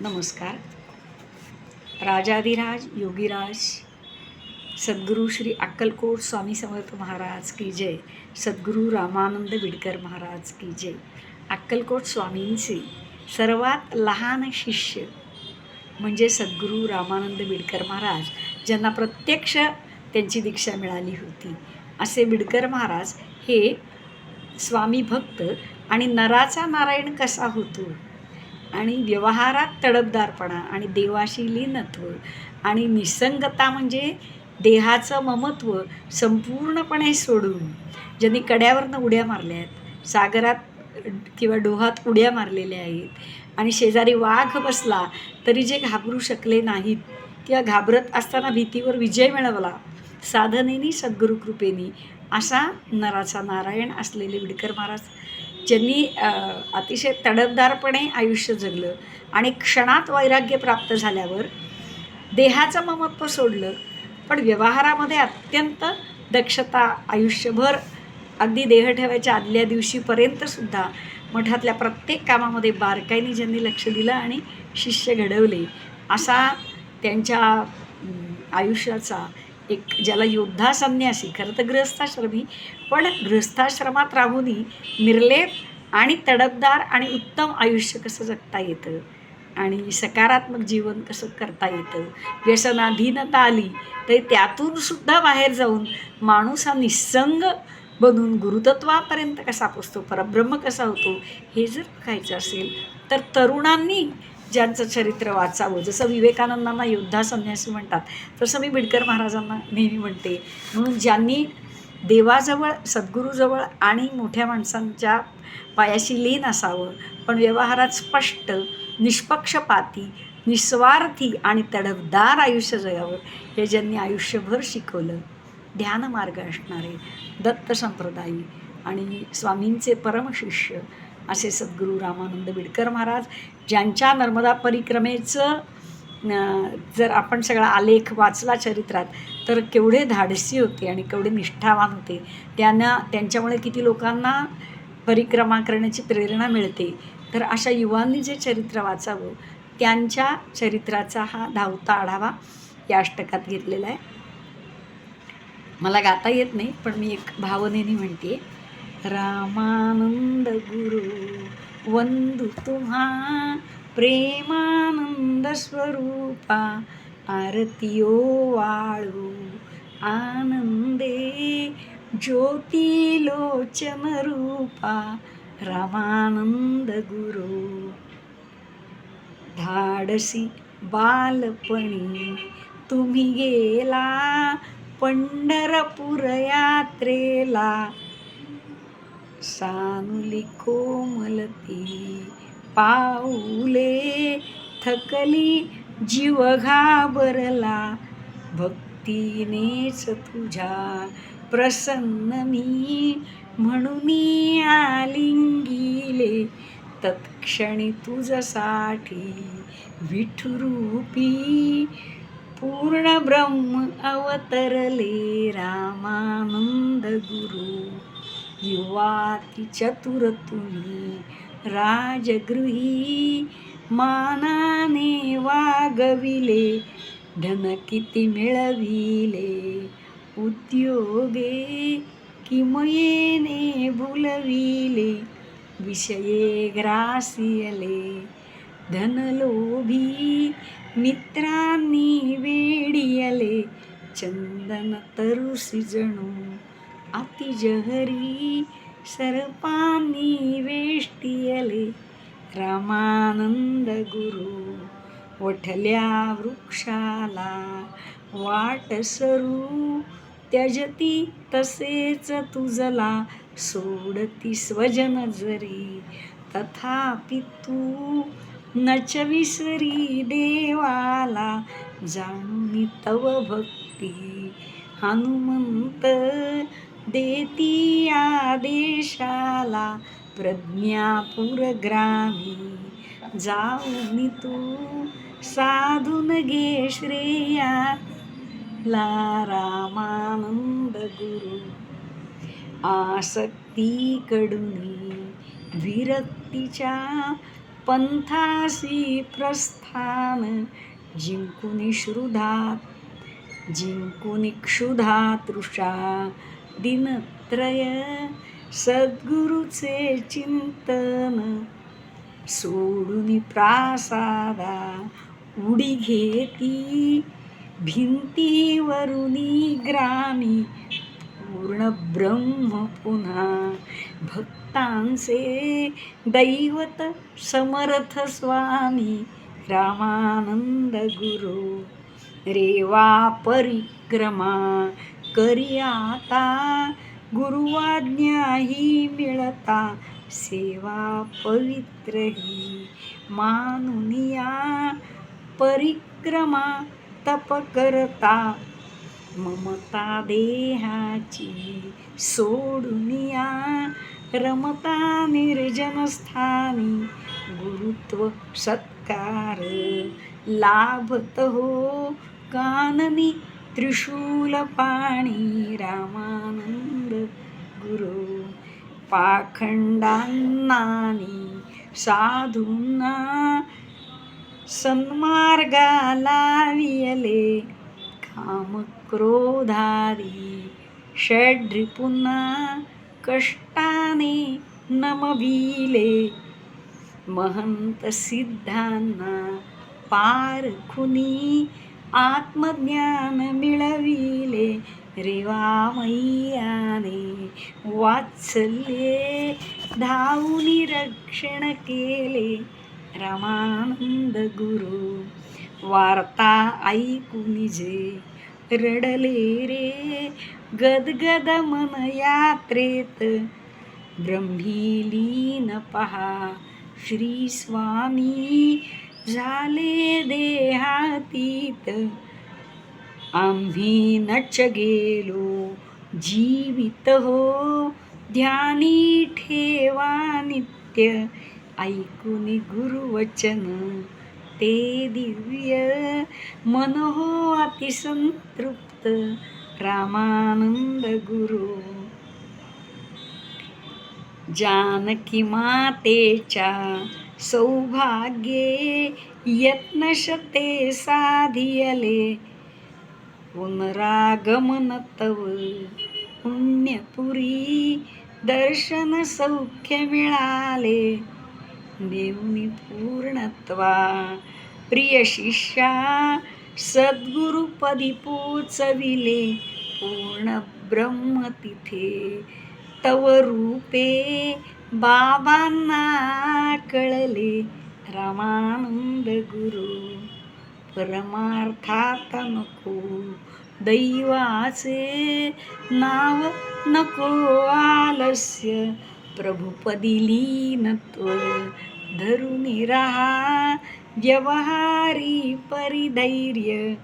नमस्कार. राजाधिराज योगीराज सद्गुरू श्री अक्कलकोट स्वामी समर्थ महाराज की जय. सद्गुरू रामानंद विडकर महाराज की जय. अक्कलकोट स्वामींचे सर्वात लहान शिष्य म्हणजे सद्गुरू रामानंद बिडकर महाराज ज्यांना प्रत्यक्ष त्यांची दीक्षा मिळाली होती. असे बिडकर महाराज हे स्वामी भक्त आणि नराचा नारायण कसा होतो? आणि व्यवहारात तडफदारपणा आणि देवाशी लीनत्व आणि निसंगता म्हणजे देहाचं ममत्व संपूर्णपणे सोडून ज्यांनी कड्यावरनं उड्या मारल्या आहेत सागरात किंवा डोहात उड्या मारलेल्या आहेत आणि शेजारी वाघ बसला तरी जे घाबरू शकले नाहीत किंवा घाबरत असताना भीतीवर विजय मिळवला साधनेनी सद्गुरुकृपेनी असा नराचा नारायण असलेले विडकर महाराज ज्यांनी अतिशय तडफदारपणे आयुष्य जगलं आणि क्षणात वैराग्य प्राप्त झाल्यावर देहाचं ममत्व सोडलं. पण व्यवहारामध्ये अत्यंत दक्षता आयुष्यभर अगदी देह ठेवायच्या आदल्या दिवशीपर्यंतसुद्धा मठातल्या प्रत्येक कामामध्ये बारकाईने ज्यांनी लक्ष दिलं आणि शिष्य घडवले असा त्यांच्या आयुष्याचा एक ज्याला योद्धा संन्यासी खरं तर गृहस्थाश्रमी पण गृहस्थाश्रमात राहूनही निर्लेप आणि तडफदार आणि उत्तम आयुष्य कसं जगता येतं? आणि सकारात्मक जीवन कसं करता येतं? व्यसनाधीनता आली तर त्यातून सुद्धा बाहेर जाऊन माणूस हा निस्संग बनून गुरुतत्वापर्यंत कसा पोचतो? परब्रह्म कसा होतो? हे जर बघायचं असेल तर तरुणांनी ज्यांचं चरित्र वाचावं. जसं विवेकानंदांना योद्धा संन्यासी म्हणतात तसं मी बिडकर महाराजांना नेहमी म्हणते. म्हणून ज्यांनी देवाजवळ सद्गुरूजवळ आणि मोठ्या माणसांच्या पायाशी लीन असावं पण व्यवहारात स्पष्ट निष्पक्षपाती निस्वार्थी आणि तडफदार आयुष्य जगावं हे ज्यांनी आयुष्यभर शिकवलं ध्यानमार्ग असणारे दत्त संप्रदायी आणि स्वामींचे परमशिष्य असे सद्गुरू रामानंद बिडकर महाराज ज्यांच्या नर्मदा परिक्रमेचं जर आपण सगळा आलेख वाचला चरित्रात तर केवढे धाडसी होते आणि केवढे निष्ठावान होते. त्यांना त्यांच्यामुळे किती लोकांना परिक्रमा करण्याची प्रेरणा मिळते. तर अशा युवांनी जे चरित्र वाचावं त्यांच्या चरित्राचा हा धावता आढावा या अष्टकात घेतलेला आहे. मला गाता येत नाही पण मी एक भावनेने म्हणते रामानंद गुरु वंदू तुम्हा प्रेमानंद स्वरूपा आरतियो वाळू आनंदे ज्योती लोचन रूपा रामानंद गुरु धाडसी बालपणी तुम्ही गेला पंढरपूर यात्रेला सानुली कोमलती पाऊले थकली जीव घाबरला. भक्तीनेच तुझ्या प्रसन्न मी म्हणून आलिंगिले. तत्क्षणी तुझसाठी विठुरूपी पूर्ण ब्रह्म अवतरले रामानंद गुरु. युवाती चतुर तुम्ही राजगृही मानाने वागविले धन किती मिळविले उद्योगे किमयेने भुलविले विषये ग्रासियले धनलोभी मित्रांनी वेडियले चंदन तरुसी जणू अतिजहरी सर्पांनी वेष्टियले. रामानंद गुरु वठल्या वृक्षाला वाट सरू. त्यजती तसेच तुझला सोडती स्वजन जरी. तथापि तू नच विसरी देवाला जाणून तव भक्ती. हनुमंत देती आदेशाला प्रज्ञापूरग्रामी जाऊन तू साधून घे श्रेया. ला रामानंद गुरु आसक्ती कडुनी विरक्तीच्या पंथासी प्रस्थान. जिंकुनी श्रुधात जिंकुनी क्षुधा तृषा. दिनत्रय सद्गुरुचे चिंतन. सोडून प्रासादा उडी घेती भिंतीवरुनी ग्रामी. पूर्ण ब्रह्म पुन्हा भक्तांचे दैवत समर्थ स्वामी. रामानंद गुरु रेवा परिक्रमा. करी आता गुरुवाज्ञा ही मिळता सेवा पवित्र ही मानुनिया परिक्रमा तप करता ममता देहाची सोडुनिया रमता निर्जनस्थानी गुरुत्व सत्कार लाभत हो काननी त्रिशूल पाणी रामानंद गुरु पाखंडांनानी साधूंना सन्मार्गाला वियले काम क्रोधारी षड्री कष्टाने नमविले. महंत सिद्धांना पारखुनी आत्मज्ञान मिळविले. रेवामय्याने वात्सल्ये धावूनी रक्षण केले. रामानंद गुरु वार्ता ऐकून जे रडले रे गदगद मन यात्रेत. ब्रह्मीलीन पहा श्री स्वामी झाले देहातीत. आम्ही नच गेलो जीवित हो ध्यानी ठेवा नित्य. ऐकून गुरुवचन ते दिव्य. मन हो अतिसंतृप्त रामानंद गुरु. जानकी मातेच्या सौभाग्ये यत्नशते साधियले। पुनरागमन तव पुण्यपुरी दर्शन सौख्य मिळाले। देवनी पूर्णत्वा प्रिय शिष्या सद्गुरुपदी पोचविले। पूर्ण ब्रह्म तिथे तव रूपे बाबांना कळले रामानंद गुरु. परमार्थात नको दैवाचे नाव नको आलस्य. प्रभुपदी लीनत्व धरुनी राहा व्यवहारी परिधैर्य.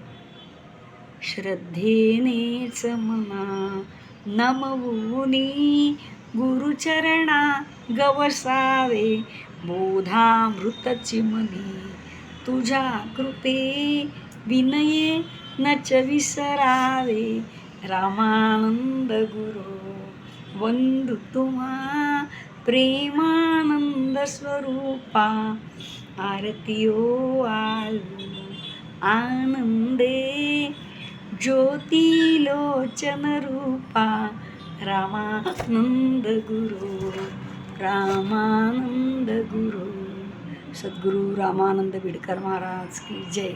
श्रद्धेनेच मना नमवुनी गुरुचरणा गवसावे बोधामृतची मनी तुझ्या कृपे विनये नच विसरावे. रामानंद गुरु वंदु तुम्हा प्रेमानंद स्वरूपा. आरतीओ आळू आनंदे ज्योतिलोचन रूपा. रामानंद गुरु रामानंद गुरु सद्गुरु रामानंद बिडकर महाराज की जय.